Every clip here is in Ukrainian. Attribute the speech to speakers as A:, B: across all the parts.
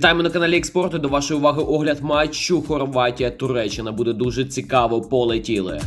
A: Вітаємо на каналі Експорту. До вашої уваги огляд матчу Хорватія Туреччина. Буде дуже цікаво. Полетіли.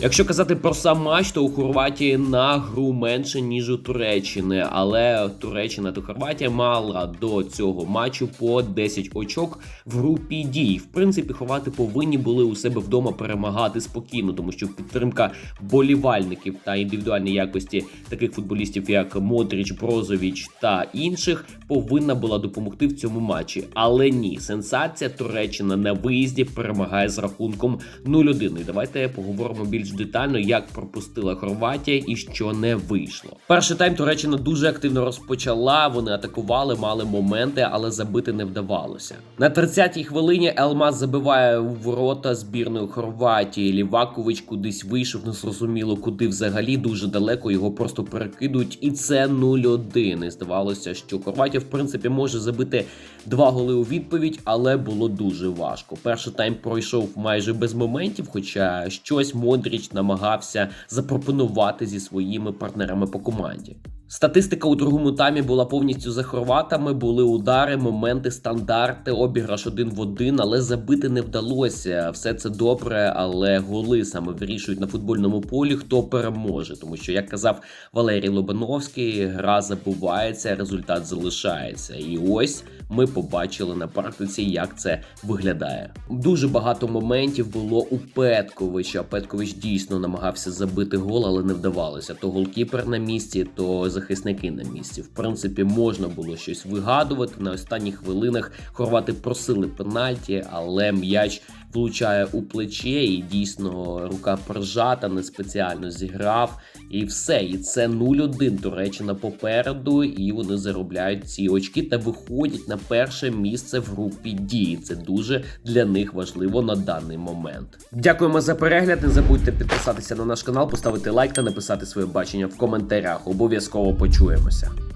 A: Якщо казати про сам матч, то у Хорватії на гру менше ніж у Туреччини, але Туреччина та Хорватія мала до цього матчу по 10 очок в групі дій. В принципі, хорвати повинні були у себе вдома перемагати спокійно, тому що підтримка болівальників та індивідуальні якості таких футболістів, як Модріч, Брозович та інших, повинна була допомогти в цьому матчі. Але ні, сенсація Туреччина на виїзді перемагає з рахунком 0-1. І давайте поговоримо більш детально, як пропустила Хорватія і що не вийшло. Перший тайм Туреччина дуже активно розпочала. Вони атакували, мали моменти, але забити не вдавалося. На 30-й хвилині Елмаз забиває у ворота збірної Хорватії. Лівакович кудись вийшов, не зрозуміло куди взагалі дуже далеко його просто перекидують, і це 0-1. І здавалося, що Хорватія в принципі може забити два голи у відповідь, але було дуже важко. Перший тайм пройшов майже без моментів, хоча щось Модріч намагався запропонувати зі своїми партнерами по команді. Статистика у другому таймі була повністю за хорватами. Були удари, моменти, стандарти, обіграш один в один, але забити не вдалося. Все це добре, але голи саме вирішують на футбольному полі, хто переможе. Тому що, як казав Валерій Лобановський, гра забувається, результат залишається. І ось ми побачили на практиці, як це виглядає. Дуже багато моментів було у Петковича. Петкович дійсно намагався забити гол, але не вдавалося. То голкіпер на місці, то захисники на місці. В принципі, можна було щось вигадувати. На останніх хвилинах хорвати просили пенальті, але м'яч влучає у плече, і дійсно рука прижата, не спеціально зіграв. І все. І це 0-1 Туреччина попереду, і вони заробляють ці очки та виходять на перше місце в групі дії. Це дуже для них важливо на даний момент. Дякуємо за перегляд. Не забудьте підписатися на наш канал, поставити лайк та написати своє бачення в коментарях. Обов'язково почуємося.